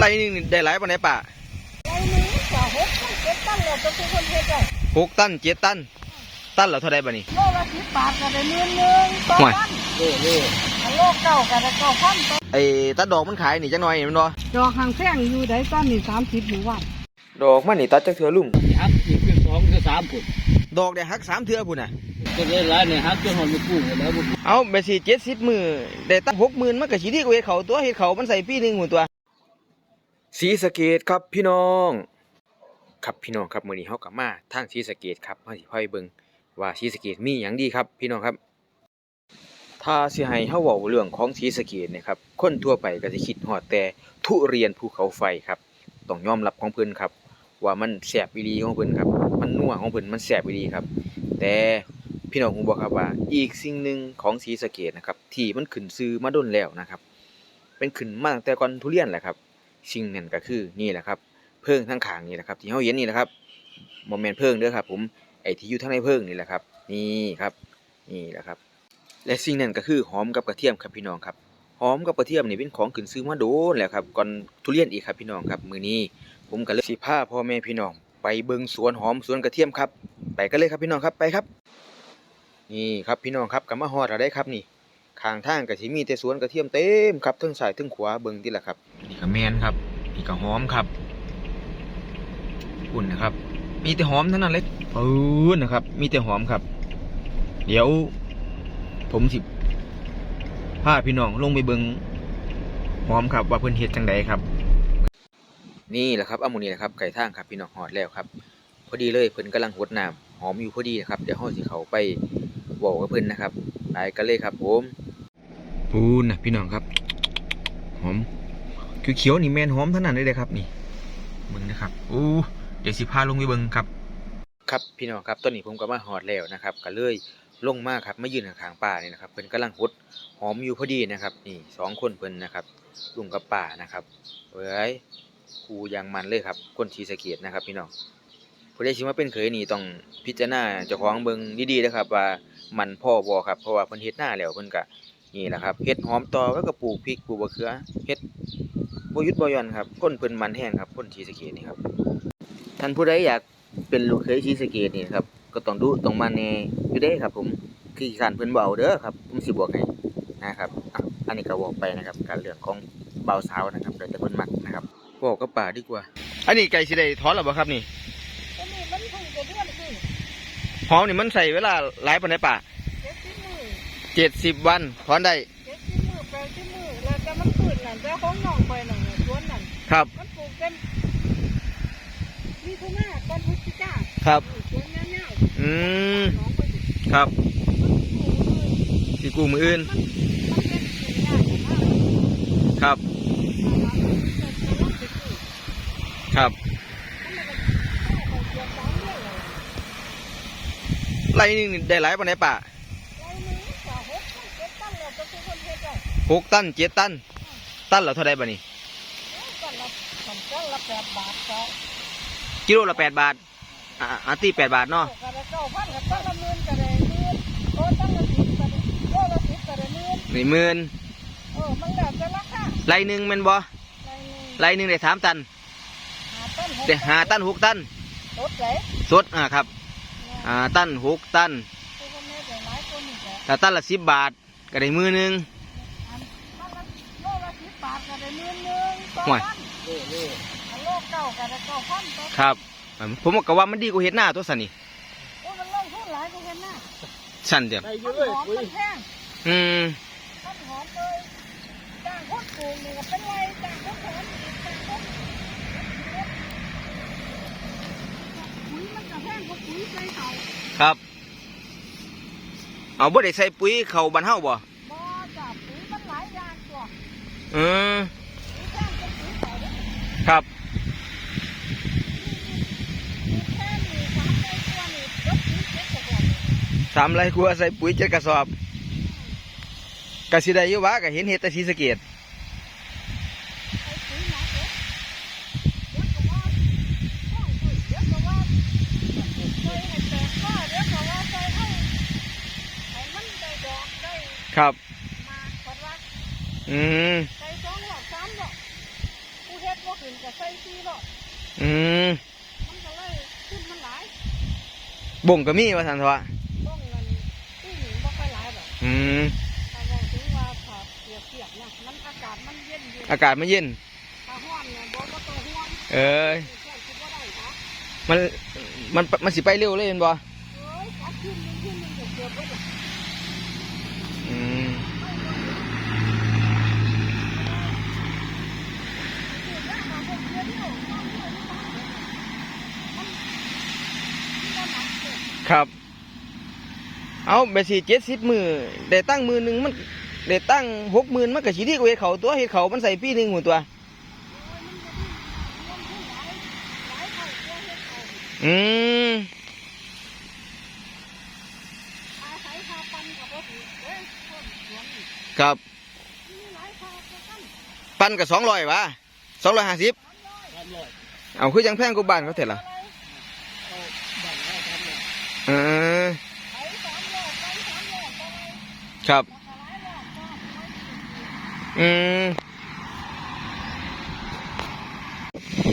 ไรหนึงนี่ได้หลายปานไหนป่าไรนี้ก็หกตันเจ็ดตันแล้วจะเป็นคนเฮ็ดได้หกตันเจ็ดตัน ตันละเท่าไดบ่นี่โลละสิบบาทก็ได้หมื่นหนึ่งต่อห่วยวันโอ้โหถ้าโลเก่าก็ได้เก้าพันต่อไอ้ตัดดอกมันขายนี่จังหน่อยนี่มันบ่ดอกหางแพงอยู่ได้ต้นนี่สามสิบหมู่วันดอกมันนี่ตัดจักเทื่อลุงฮักอีกเป็นสองคือสามปุ่นดอกได้หักสามเทื่อพุ่นน่ะก็ได้หลายเนี่ยฮักจนหอนไม่กู้หมดแล้วบุเอาไปสิ70มื้อได้ตั้ง60,000มันก็สิดีกว่าเฮ็ดเขาตัวเฮ็ดเขามันใส่ปีหนึงหุ่นตัว สีสะเกตครับพี่น้อง ครับพี่น้องครับมื้อนี้เฮากลับมาทางสีสะเกตครับเฮาสิพาไปเบิ่งว่าสีสะเกตมีหยังดีครับ พี่น้องครับ ถ้าสิให้เฮาเว้าเรื่องของสีสะเกตนะครับ คนทั่วไปก็สิคิดฮอดแต่ทุเรียนภูเขาไฟครับ ต้องยอมรับของเพิ่นครับ ว่ามันแซ่บอีหลีของเพิ่นครับ มันนัวของเพิ่นมันแซ่บอีหลีครับ แต่พี่น้องฮู้บ่ครับว่า อีกสิ่งหนึ่งของศรีสะเกษนะครับ ที่มันขึ้นชื่อมาดนแล้วนะครับ เป็นขึ้นมาตั้งแต่ก่อนทุเรียนแหละครับ สิ่งนั้นก็คือนี่แหละครับเพิงทั้งขางนี่แหละครับที่เฮาเห็นนี่แหละครับบ่แม่นเพิงเด้อครับ ผมไอ้ที่อยู่ทางในเพิงนี่แหละครับ นี่ครับนี่แหละครับ และสิ่งนั้นก็คือหอมกับกระเทียมครับพี่น้องครับหอมกับกระเทียมนี่เป็นของขึ้นชื่อมาโดนแล้วครับก่อนทุเรียนอีกครับพี่น้องครับมือนี้ ผมก็เลยสิพาพ่อแม่พี่น้อง ไปเบิ่งสวนหอมสวนกระเทียมครับ ไปกันเลยครับพี่น้องครับไปครับ นี่ครับพี่น้องครับก็มาฮอดแล้วได้ครับนี่ ข้างทางก็สิมีแต่สวนกระเทียมเต็มครับทั้งซ้ายทั้งขวาเบิ่งติล่ะครับนี่ก็แม่นครับนี่ก็หอมครับอุ่นนะครับ มีแต่หอมทั้งนั้นเลยปื้นนะครับ มีแต่หอมครับ เดี๋ยว ผมสิพาพี่น้องลงไปเบิ่งหอมครับ ว่าเพิ่นเฮ็ดจังใดครับ นี่แหละครับเอาหมูนี่แหละครับไก่ทางครับ พี่น้องหอดแล้วครับ พอดีเลยเพิ่นกำลังหดน้ำหอมอยู่พอดีนะครับ เดี๋ยวเฮาสิเข้าไปเว้ากับเพิ่นนะครับ ไปกันเลยครับผมปูนนะพี่น้องครับ หอมคือเขียวๆนี่แม่นหอมเท่านั้นเลยเด้อครับนี่เบิ่งนะครับอู้เดี๋ยวสิพาลงไปเบิ่งครับ ครับพี่น้องครับตอนนี้ผมก็มาหอดแล้วนะครับก็เลยลงมาครับมายืนข้างๆป่านี่นะครับเพิ่นกำลังหดหอมอยู่พอดีนะครับ นี่สองคนเพิ่นนะครับลุงกับป่านะครับเอ้ยครูอยางมันเลยครับ คนชีสะเกตนะครับ พี่น้องผู้ใดสิมาเป็นเคยนี่ต้องพิจารณาเจ้าของเบิ่งดีๆนะครับว่า มันพ่อบ่ครับเพราะว่าเพิ่นเฮ็ดหน้าแล้วเพิ่นก็นี่แหละครับเฮ็ดหอมต่อแล้วก็ปลูกพริกปลูกมะเขือเฮ็ดบ่ยุดบ่ย่อนครับคนเพิ่นมันแห้งครับคนชีสะเกตนี่ครับท่านผู้ใดอยากเป็นลูกเคยชีสะเกตนี่ครับก็ต้องดูต้องมันแน่อยู่เด้ครับ ผมคือขานเพิ่นเบาเด้อครับผมสิบอกให้นะครับอันนี้ก็บอกไปนะครับการเรื่องของเบาสาวนะครับแล้วแต่เพิ่นมักนะครับบอกกับป่าดีกว่า อันนี้ไก่สิได้ถอนหรือเปล่าครับนี่ ก็นี่มันเพิ่งจะเดือนขึ้น หอมนี่มันใส่เวลาหลายปานใดป่าเจ็ดสิบมือเจ็ดสิบวันถอนได้เจ็ดสิบมือแปดสิบมือแล้วแต่มันขึ้นนั่นแต่ของน้องไปนั่นน่ะสวนนั่นครับ มันปลูกเป็นมีทุนาต้นพุทธิก้าครับสวนยาวอืมๆน้องไปดิครับมันปลูกเลยสิกูมืออื่นมันเป็นสิ่งยากมากครับ ครับ ไรหนึงนี่ได้หลายปานใดป่าหกตันเจ็ดตัน ตันละเท่าไดบ่นี่กิโลละแปดบาทอ่าอาตีแปดบาทเนาะนี่หมื่นไรหนึ่งแมันบ่ไรหนึ่งได้สามตันแต่หาตันหกตันสดอ่าครับ อ่าตันหกตันถ้าตันละสิบบาทก็ได้มือหนึงห่วยโอ้โหโลกเก่ากันเก่าพันตัวครับ ผมก็ว่ามันดีกว่าเฮ็ดหน้าตัวสันนี่โอ้มันลงทุนหลายกว่าเห็นนะสันเดียวได้เยต้อะนเลยหอม คุย ต้นแพง อืม ต้นหอมเลยจ้างคนปลูกนี่ก็เป็น ครับ เอาบ่ได้ใส่ปุ๋ยเข้าบ้านเฮาบ่บ่จ้ะปุ๋ยมันหลายอย่างตัวออปุ๋ยแพงกว่าปุ๋ยเขาเด้อครับสามร้อยตัวนี่รถปุ๋ยเจ็ดกว่าบาทสามไรกลัวใส่ปุ๋ยเจ็ดกระสอบกสิได้ยู่วะก็เห็นเฮ็ดแต่ศรีสะเกด ไอ้ปุ๋ยหนักเด้อเดี๋ยวก็ว่าห้องปุ๋ยเดี๋ยวก็ว่าใส่ให้แตกว่าเดี๋ยวก็ว่าใส่ให้ให้มันได้ดอกได้ ครับ มาคนรักอืมใส่สองหลอดสามหลอดผู้เฮ็ดบ่ขึ้นก็ใส่ซีหรอกอืมมันก็เลยขึ้นมันหลายบ่งก็มีว่าซั่นเถอะต้องเงินที่หนีบ่ค่อยหลายแบบอืมถ้าบอกถึงว่าถ้าเปียกเปียกๆเนี่ยมันอากาศมันเย็นอยู่อากาศมันเย็น ถ้าห้อนเนี่ยบ่ก็ตัวห้อนเอ้ยแค่คิดว่าได้นะมันมันมันสิไปเร็วเลยแม่นบ่ เอ้ยขาขึ้นนึงขึ้นนึงเกือบๆบ่ได้ อืม ครับ เอาไปสิ70มื้อได้ตั้งมือหนึงมันได้ตั้ง60,000มันก็สิดีกว่าเฮ็ดเขาตัวเฮ็ดเขามันใส่ปีหนึงหมดตัว อืมครับ ปั้นกับสองร้อยวะสองร้อยห้าสิบสามร้อยเอาคือยังแพงกว่าบ้านเขาเถอะล่ะ เอาบังให้ทำเลย เออครับ อืม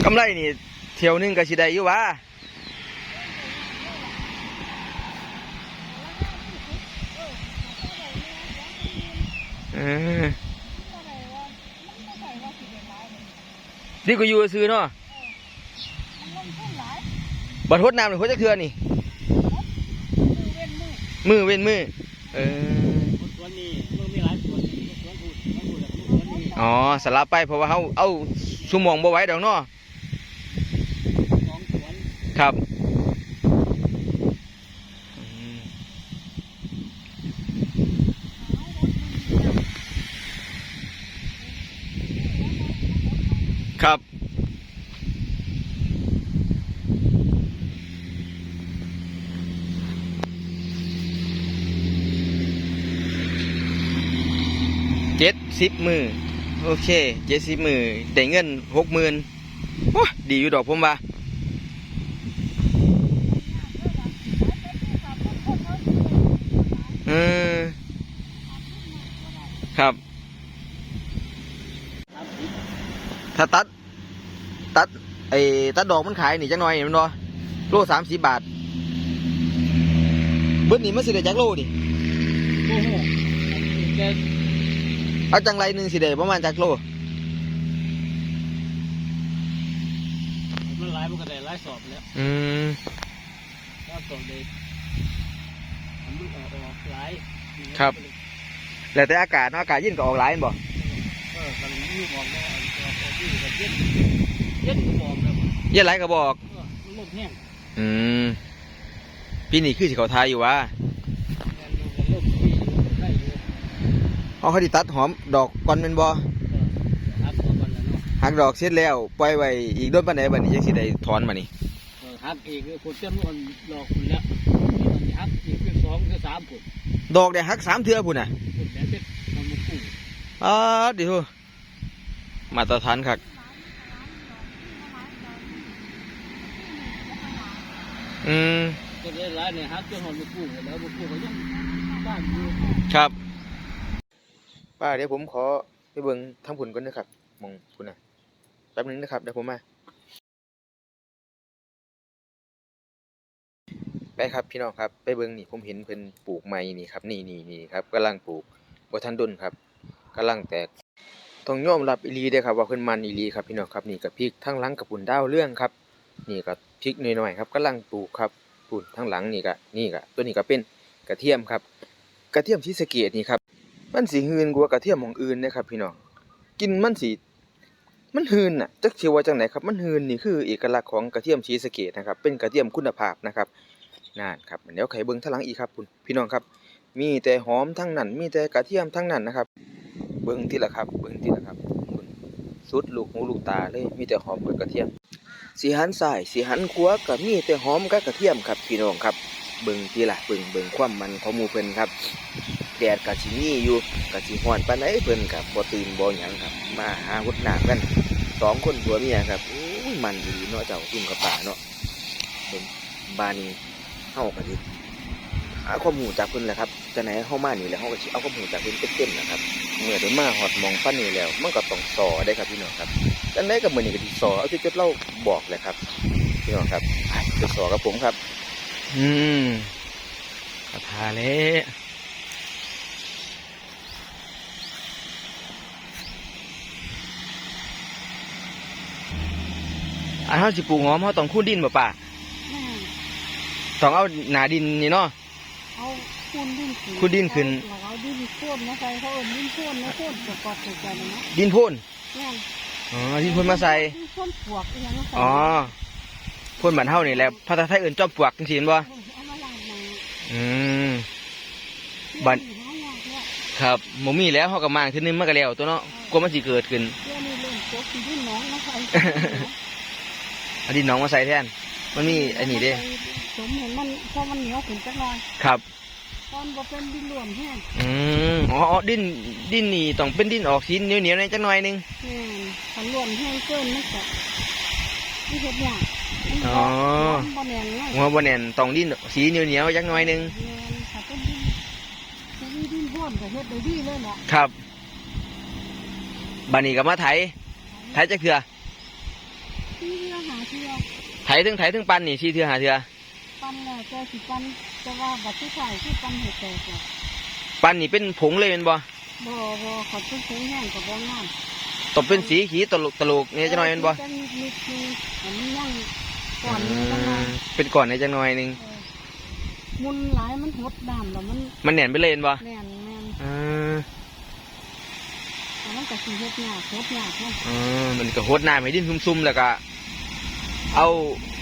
กำไรนี่ เที่ยวหนึงก็สิได้อยู่วะเออนี่ก็อยู่ซื้อเนาะบัดทดน้ำหรือทดจักเทือนี่ มือเว้นมือ เออคนสวนนี่มันมีหลายสวนสวนพูดสวนพูดแล้วสวนนี่อ๋อสลับไปเพราะว่าเขาเอาสมองบ่ไหว้ดอกเนาะสองสวนครับอืมครับ สิบมือโอเคเจ็ดสิบมือได้เงินหกหมื่นโอ้ดีอยู่ดอกผมว่าเออครับ ถ้าตัด ตัดไอ้ตัดดอกมันขายนี่จังหน่อยมันบ่โลสามสิบบาทเบิดนี่มันสิได้จักโลนี่โอ้โหแต่ เอาจังไรหนึ่งสิได้ประมาณจักโลมันหลายมันก็ได้หลายสอบแล้วอืมถ้าสอบเลยมันออกออกหลายครับ แล้วแต่อากาศเนาะอากาศเย็นก็ออกหลายแม่นบ่เออมันมีมองแล้วออกออกที่ก็เย็นเย็นก็มองแล้วเย็นหลายก็บอกเออมันลมแห้งอืมปีนี้คือสิเขาทายอยู่ว่า แม่นอยู่กันลมที่ได้อยู่ เอาเขาดิตัดหอมดอกก่อนแม่นบ่เออหักตัวมันแล้วเนาะหักดอกเสร็จแล้วปล่อยไว้อีกโดนปานใดบัดนี้จังสิได้ถอนมานี่เออหักอีกคือคนเจ้ามันหลอกคุณแล้วมันหักอีกคือสองคือสามผุดดอกได้หักสามเทื่อพุ่นน่ะผุดแบบเป็นมันมาคู่อ๋อเดี๋ยวมาตรฐานครับอืมก็ได้หลายเนี่ยหักจนหอนมาคู่แล้วมาคู่ก็ยังบ้านอยู่ครับ ป้าเดี๋ยวผมขอไปเบิ่งทั้งผุนก่อนนะครับมองคุณนะแป๊บนึงนะครับเดี๋ยวผมมาไปครับพี่น้องครับไปเบิ่งนี่ผมเห็นเพิ่นปลูกไม้นี่ครับนี่นี่นี่ครับกำลังปลูกบ่ทันดุนครับกำลังแตกต้องยอมรับอีหลีเด้ครับว่าเพิ่นมันอีหลีครับพี่น้องครับนี่กับพริกทั้งหลังกับปุ่นดาวเรื่องครับ นี่ก็พริกน้อยๆครับกำลังปลูกครับปุ่นทั้งหลังนี่ก็นี่ก็ตัวนี้ก็เป็นกระเทียมครับ กระเทียมที่สเกตนี่ครับ มันสิหืนกว่ากระเทียมของอื่นนะครับพี่น้องกินมันสิมันหืนน่ะจักสิว่าจังไหนครับ มันหืนนี่คือเอกลักษณ์ของกระเทียมศรีสะเกตนะครับ เป็นกระเทียมคุณภาพนะครับนั่นครับเดี๋ยวไขเบิ่งทางหลังอีกครับคุณพี่น้องครับ มีแต่หอมทั้งนั้น มีแต่กระเทียมทั้งนั้นนะครับ เบิ่งที่ละครับ เบิ่งที่ละครับคุณสุดลูกหูลูกตาเลย มีแต่หอมกับกระเทียมสีหันซ้ายสีหันขวาก็มีแต่หอมกับกระเทียมครับพี่น้องครับ เบิ่งที่ละเบิ่งเบิ่งความมันของหมู่เพิ่นครับ แดดก็สิมีอยู่ก็สิฮ้อนปานใดเพิ่นก็บ่ตื่นบ่หยังครับ มาหาหดน้ำกันสองคนผัวเมียครับโอ้มันดีเนาะเจ้าซุ่มกับป่าเนาะเพิ่นบ้านี้เฮาก็สิหาข้อมูลจากเพิ่นแหละครับจังไหนเฮามานี่แหล้วเฮาก็สิเอาข้อมูลจากเพิ่นเต็มๆนะครับเมื่อได้มาฮอดมองปานนี้แล้วมันก็ต้องต่อได้ครับพี่น้องครับไปอันใดกับมือนี่ก็ที่สอเอาที่จุดเล่าบอกเลยครับพี่น้องครับไปสอกับผมครับ อืมกระทาเละ อันเฮาสิปลูกหอมเฮาต้องคูนดินบ่ป่าแม่ต้องเอาหนาดินนี่เนาะเอาคูนดินขึ้นคูนดินขึ้นเราเอาดินโค่นมาใส่เขาเอิ้นดินโค่นนะโค่นประกอบตัวกันนะดินพ่นแม่นอ๋อดินพ่นมาใส่ดินโค่นปวกอีหยังมาใส่อ๋อพ่นบ้านเฮานี่แหละภาษาไทยเอิ้นจอมปลวกจังซี่แม่นบ่เออเอามาล้างมาอืมบัดเดี๋ยวนี้หายากแล้วครับบ่มีแล้วเฮาก็มางทีนึงมันก็แล้วตัวเนาะกลัวมันสิเกิดขึ้น เดี๋ยวนี้เริ่มตกที่ดินหนองมาใส่เอาดินหน้องมาใส่แทน มันมีอันนี้เด้สมเห็นมันพอมันเหนียวขึ้นจักหน่อยครับ ตอนบ่เป็นดินร่วนแห้งอืมอ๋ออ๋อดินดินนี่ต้องเป็นดินออกสีเหนียวๆหน่อยจักหน่อยหนึงแม่นคันร่วนแห้งเกินมันก็มีเฮ็ดยากมันอ๋อบ่แน่นเลยหัวบ่แน่นต้องดินสีเหนียวๆจักหน่อยหนึงแม่นถ้าเป็นดินถ้ามีดินร่วนก็เฮ็ดได้ดีเลยล่ะครับบัดนี้ก็มาไถไถจักเทื่อ ที่เรือหาเทื่อไถถึงไถถึงปันนี่สี่เทื่อหาเทื่อปันแล้วแต่สิปันแต่ว่าบัดสุดท้ายคือปันเฮ็ดแตกแล้วปันนี่เป็นผงเลยแม่นบ่บ่บ่ขอดเป็นผงแห้งก็บ่งามต้องเป็นสีขีตลกตลกนี่จักหน่อยแม่นบ่แต่นิดๆนึงอันนี้ยังก่อนอืนี้จังหน่อยมเป็นก่อนในจักหน่อยหนึงเออมุนหลายมันหดน้ำแล้วมันมันแน่นไปเลยแม่นบ่แน่นแน่นอ่าแต่มันก็สิเฮ็ดยากเฮ็ดยากเนาะ อ่ามันก็โหดน้ำให้ดินซุ่มๆแล้วก็ เอา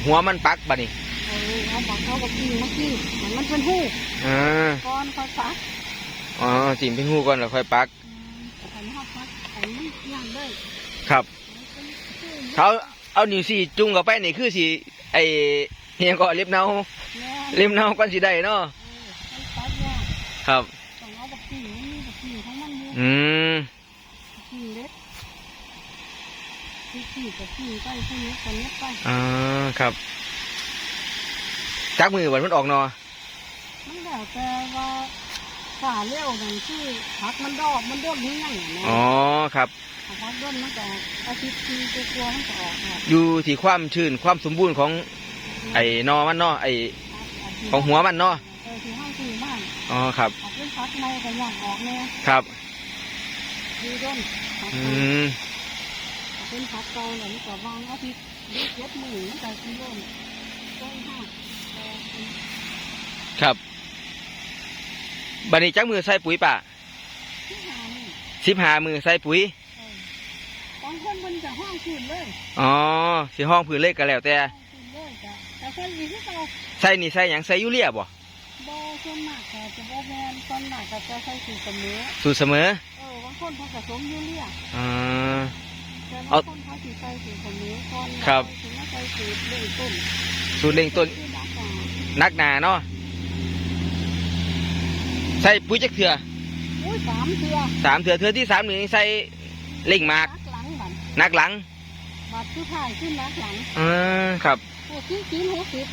หัวมันปักบัดนี้เออเอาบักเขาบักกินมากินมันมันเป็นหู้อ่าก่อนค่อยปักอ๋อจิ้มเป็นหูก่อนแล้วค่อยปักอืมแต่คันเฮาปักอันนี้ย่างได้ครับมันเป็นหู้เขาเอานิ้วสี่จุงเข้าไปนี่คือสิไอเฮียก็เล็บเนาแม่นเล็บเนาก่อนสิได้เนาะเออมันปักยากครับ ต้องเอาบักกินมันมีบักกินของมันอยู่ อืม บักกินเล็กที่ ขี้กับขี้ไปพวกนี้กันเนี้ยไปอ่าครับ จักมือวันมันออกนอมันแล้วแต่ว่าฝ่าเร็วนั่นคือผักมันดอกมันด้นนี่ยังนะอ๋อครับ ผักด้นมันก็อาทิตย์ทีตัวกลัวมันก็ออกค่ะอยู่ที่ความชื้นความสมบูรณ์ของ ไอ้นอมันนาะไอ้ของหัวมันนาะเออที่ห้างคือบ้านอ๋อครับออกเป็นผักในก็ย่างออกแน่ครับ ดีด้นอืม เป็นผักเก่าแล้วมันก็วางอาทิตย์เด็กเจ็ดหมื่นมันก็กินด้นต้นห้าแปดสิบครับบัดนี้จักมือใส่ปุ๋ยป่ะที่หานี่สิบหามือใส่ปุ๋ยเออบางคนมันจะห้องคืนเลย อ๋อสิห้องผืนเล็กก็แล้วแต่ห้องคืนเลยจ้ะแต่คนอีกที่เก่าใส่นี่ใส่หยังใส่ยูเรียบ่บอส่วนมากก็จะบ่แมนส่วนมากก็จะใส่สูตรเสมอสูตรเสมอ เออบางคนเขาผสมยูเรียอ่าแต่ เอาบางคนเขาสิใส่สูตรเสมอก่อนครับถึงจะใส่สูตรเริ่มต้นสูตรเร่งต้นที่ดักกานักหนาเนาะใส่ปุ๋ยจักเถื่ออุ้ยสามเทือสามเถื่อเถื่อที่สามนี่ใส่เล่งหมากนักหลังบัดนักหลังบัดสุดท้ายขึ้นนักหลังอ่าครับพวกที่กินหัวสิบ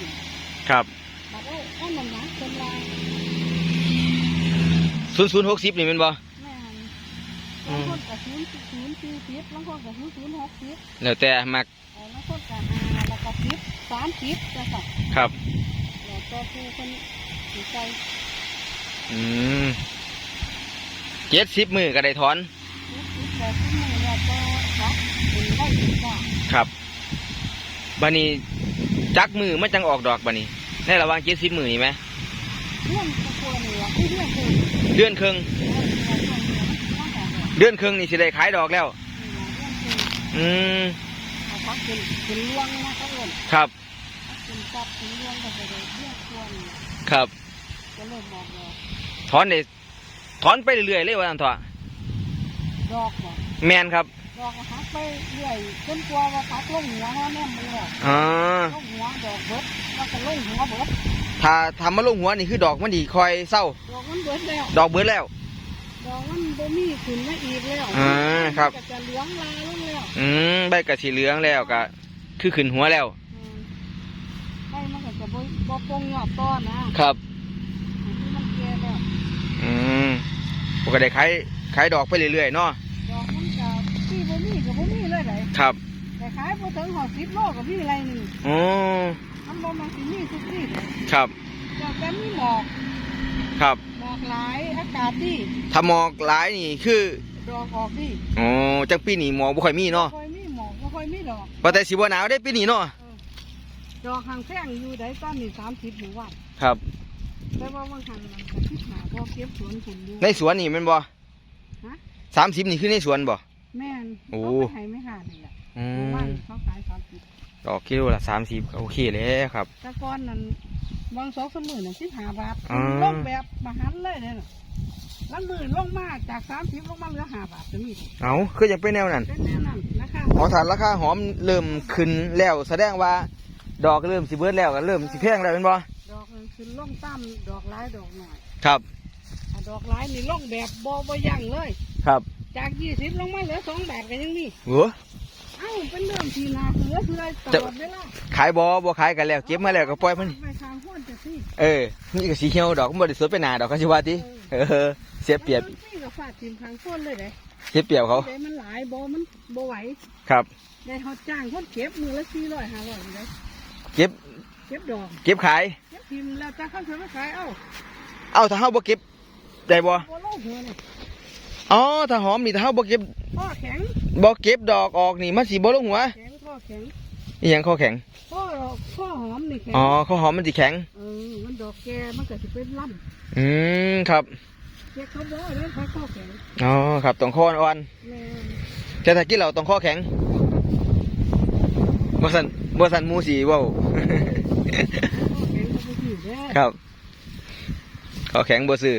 ครับบัดเอ้ยอันนั้นนะเป็นลายศูนย์ศูนย์หกสิบนี่เป็นบ่แม่น บางคนก็ศูนย์ศูนย์สี่สิบบางคนก็ศูนย์ศูนย์หกสิบแล้วแต่มักเออบางคนก็ห้าแล้วก็สิบสามสิบจ้ะค่ะครับ แล้วก็ผู้คนสิใส่อืมเจ็ดสิบมือก็ได้ถอน สิบสิบแต่ที่มือแล้วก็รับเป็นได้ดีกว่าครับบันนี้จักมือมันจังออกดอกบันนี้ในระหว่างเจ็ดสิบมือนี่ไหมเรื่องตะกัวเหนือที่เรื่องคือเดือนครึ่ง ดือนครึ่งนี่สิได้ขายดอกแล้วเรื่องคืออืมเขาพักเป็นเป็นเรื่องนะเขาเอิญครับเป็นจับเป็นเรื่องก็ไปเลยเรื่องควรครับก็เลยบอกว่าถอนได้ถอนไปเรื่อยๆเลยว่าอันเถอะดอกบอกแมนครับดอกก็พักไปเรื่อยจนกลัวว่าพักลงหัวเขาแน่มือแล้วอ่าลงหัวดอกเบิดแล้วก็ลงหัวเบิดถ้าทำมาลงหัวนี่คือดอกมันดีคอยเศร้าดอกมันเบิดแล้วดอกเบิดแล้ว ดอกมันบ่มีขึ้นมาอีกแล้วอ่าครับ มันก็จะเหลืองลาลงแล้วอืมใบกระสีเหลืองแล้วก็คือขึ้นหัวแล้ว อืมให้มันก็จะบ่บ่ปงยอดต้อนนะครับ ที่มันแก่แล้วอืมปกติขายขายดอกไปเรื่อยๆเนาะดอกมันก็ที่บ่มีก็บ่มีเลยไหนครับมขายพอถึงหอสิบโลกับพี่อะไรหนึ่งอ๋อมันบ่มาสิมีทุกที่เลยครับดอกแต่มีหมอกครับหม อกหลายอากาศดีถ้าหมอกหลายนี่คือดอกออกดีอ๋อจังปีนี้หมอกบ่ค่อยมีเนาะบ่ค่อยมีหมอกบ่ค่อยมีดอกว่าแต่สิบ่หนาวได้ปีนี้เนาะเออดอกหางแท่งอยู่ได้ตอนนี้สามสิบหมู่วันครับแต่ว่าบางครั้งมันก็คิดหาพอเก็บสวนผลอยู่ในสวนนี่แมันบ่ฮะสามสิบนี่คือในสวนบ่แม่นโอ้เขาไปให้ไม่หานี่แหละอืหมู่บ้านมเขาขายสามสิบ ดอกกิโลละสามสิบโอเคแล้วครับแต่ก่อนนั้นบางสองสามหมื่นน่ะสิบห้าบาทอ๋อลงแบบมหันต์เลยเนี่ยน่ะลังหมื่นลงมาจากสามสิบลงมาเหลือห้าบาทจะมีเอาคือยังเป็นแนวนั้นเป็นแน่นั่นนะคะอ๋อถ้าราคาหอมเริ่มขึ้นแล้ว แสดงว่า ดอกเริ่มสิเบิดแล้วก็เริ่มสิแพงแล้วเป็นบ่ดอกนึงคือลงตั้มดอกร้ายดอกหน่อยครับ ถ้าดอกร้ายนี่ลงแบบบอบยั่งเลย ครับจากยี่สิบลงมาเหลือสองบาทก็ยังมีโหัว เอ้าเป็นเรื่องที่นาเหลือคืออะไรตลอดเวลาขายบ่บ่ขายกันแล้วเก็บมาแล้วก็ปล่อยมัน ไปทางห้วนจะที่เออ นี่ก็สีเขียวดอกมันบ่ได้สวยไปหนาดอกก็สิว่าติเออ เสียเปรียบนี่ก็ฟาดทีมทางห้วนเลยเลยเสียเปรียบเขาเลยมันหลายบอมันบไหวครับ ได้เขาจ้างคนเก็บมือละสี่ร้อยห้าร้อยเลยเก็บ เก็บดอกเก็บขาย เก็บทีมแล้วจ้างเขาจะมาขายเอ้า เอ้าถ้าเฮาบ่เก็บได้บ่บโลกหัวเนี่ย อ๋อถ้าหอมนี่ถ้าเฮาบ่เก็บข้อแข็งบ่เก็บดอกออกนี่มันสิบ่ลงหัวแข็งข้อแข็งอีหยังข้อแข็งข้อข้อหอมนี่แข็งอ๋อข้อหอมมันสิแข็ง เออมันดอกแกมันก็จะเป็นลอืมครับำเก็บเขาบอกแล้วเขาข้อแข็งอ๋อครับต้องข้ออ่อนแม่นแต่ถ้ากินเราต้องข้อแข็งบ่สันบ่สันหมูสีเว้าข้อแข็งเขาไปอยู่แล้วครับข้อแข็งบ่ซื้อ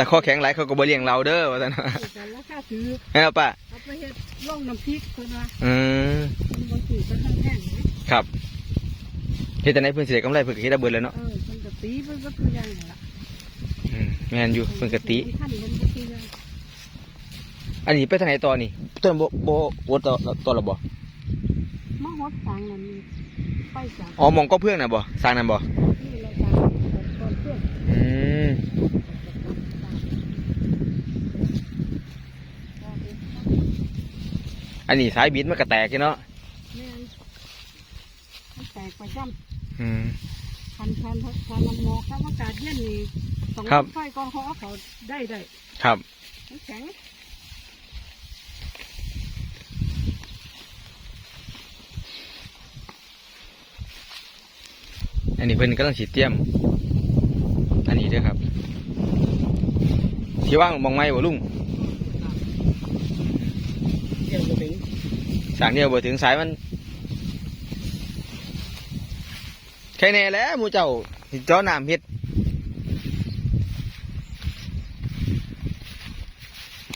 แต่ข้อแข็งหลายเขาก็บ่เลี้ยงเราเด้อว่าซั่นแต่ราคาถือแม่นบ่ป้าเอาไปเฮ็ดล่องน้ำพริกคนว่าอืมมันบางทีก็แห้งๆนะครับเฮ็ดจังได๋เพิ่นสิได้กำไรเพิ่นก็เฮ็ดได้เบิดแล้วเนาะเออมันก็ตีมันก็คืออย่างนั้นล่ะอืมแม่นอยู่เพิ่นก็ติ ขั้นมันก็คืออย่างอันนี้ไปทางไหนต่อนี่ต้นบ่บ่บ่ต่อต่อและบ่มะฮอดฟังนั่นนี่ไปจากอ๋อหมองก็เพื่องน่ะบ่สร้างนั่นบ่ที่เราจากก่อนเพื่อนอืม อันนี้สายบิดมันก็แตกอยู่เนาะแม่นมันแตกไปจ้อืมำพันพันพันลำหมอกถ้าอากาศเย็นนี่ต้องครับ ไฟก่อนเขาเอาเขาได้ได้ครับ มันแข็งอันนี้เพิ่นกำลังสิเตรียม อันนี้เด้อครับที่ว่างมองไม้บ่ลุง เที่ยวจะถึง สางเดียวบ่ถึงสายมันแค่แน่แหล้วมูเจ้าสิเจ้อน้ำเฮ็ด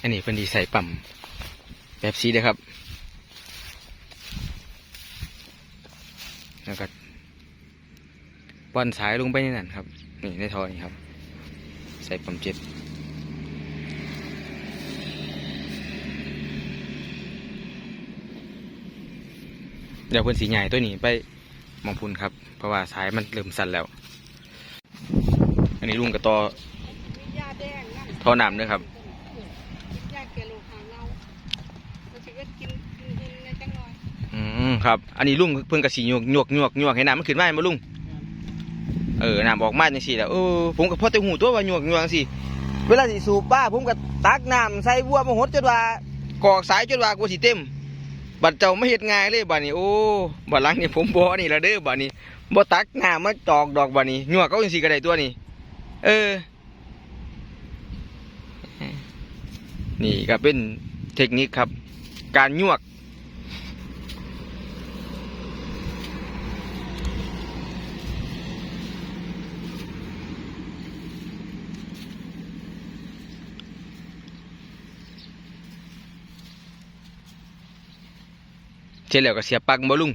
อันนี้เพิ่นดีใส่ปั๊มแบบสีเด้อครับ แล้วก็ป้อนสายลงไปในนั่นครับ นี่ในท่อนี่ครับ ใส่ปั๊มเจ็ด ดี๋ยวเพิ่นสีใหญ่ตัวนี้ไปมองพุนครับ เพราะว่าสายมันเริ่มสั่นแล้ว อันนี้ลุงกับตอท่อน้ำด้วยครับอยอืมครับ อันนี้ลุงเพิ่นกระสีหยวกหยวกหยวกหยวกให้น้ำมันขึ้นมาให้มาลุงเออน้ำออกมาจังซี่แล้วเออผมก็พอแต่หูตัวว่าหยวกหยวกจังซี่เวลาสิสูบป้าผมก็ตักน้ำใส่บัวมาหดจนว่ากอกสายจนว่ากูสิเต็ม บัดเจ้าไม่เห็ดง่ายเลยบัดนี้โอ้บัดหลังนี่ผมบ่นี่ละเด้อบัดนี้บ่ตักน้ำมาจอกดอกบัดนี้หยวกเขาจังซี่ก็ได้ตัวนี้ เออ นี่ก็เป็นเทคนิคครับ การหยวก ร็จแล้วก็เสียบปลั๊กบ่ลุง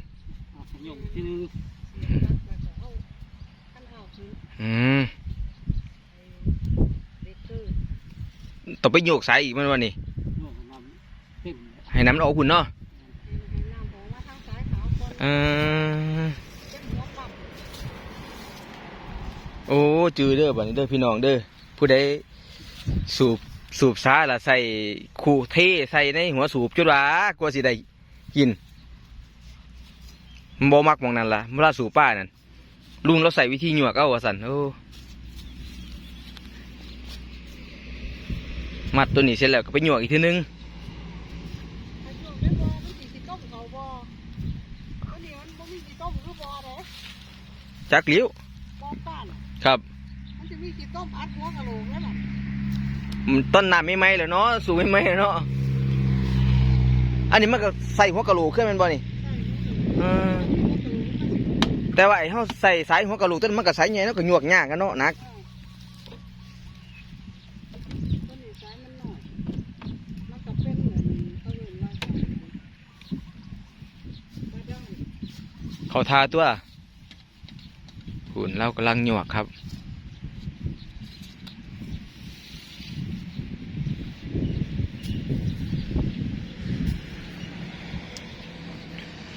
อืมต้องไปโยกสายอีกมันวันนี้ให้น้ำมันออกคุณเนาะอกว่าทางซ้ายขาวคนเออโอ้จือเด้อบัดนี้เด้อพี่น้องเด้อผู้ใดสูบสูบซาละใส่คู่เทใส่ในหัวสูบจุดว่ากลัวสิได้กิน บ่มักหมองนั้นล่ะเวลาสู่ป้านั่นลุงเราใส่วิธีหยวกเอาว่าซั่นโอ้มัดตัวนี้เสร็จแล้วก็ไปหยวกอีกทีนึงถ้าช่วงได้บ่มันสิสิต้มเขาบ่อันนี้มันบ่มีสิต้มคือบ่เด้จักหลิ้วบ่ป้านครับมันจะมีสิต้มอัดหัวกะโหลกแล้วน่ะมันต้นน้ำไม่ไหมแล้วเนาะสู่ไม่ไหมแล้วเนาะอันนี้มันก็ใส่หัวกะโหลกขึ้นแมันบ่นี่ใช่เออ แต่ว่าไอ้เขาใส่สายหัวกระโหลกต้นมันก็ใส่ใหญ่เนาะก็หยวกยากันเนาะนักเขาทาตัวหุ่นเรากำลังหยวกครับ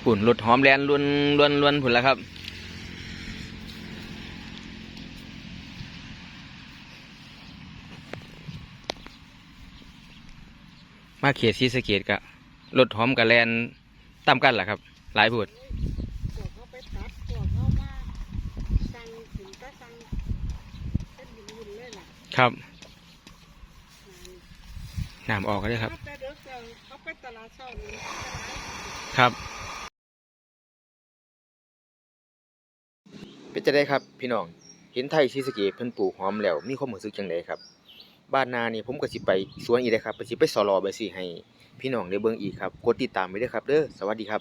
หุ่นรถหอมแลนลวนลวนลวนผุนแล้วครับ มาเขตซีสเกตกะรถหอมกับแลนตามกันแหละครับ หลายพูดครับน้ำออกก็ได้ครับ ครับ เป็นจะได้ครับพี่น้องเห็นไทยชิสเกตเพิ่นปลูกหอมแล้วมีความรู้สึกจังไดครับ บ้านนานี่ผมก็สิไปสวนอีกเด้ครับไปสิไปสอรอไปสิให้พี่น้องได้เบิ่งอีกครับกดติดตามไว้เด้อครับเด้อสวัสดีครับ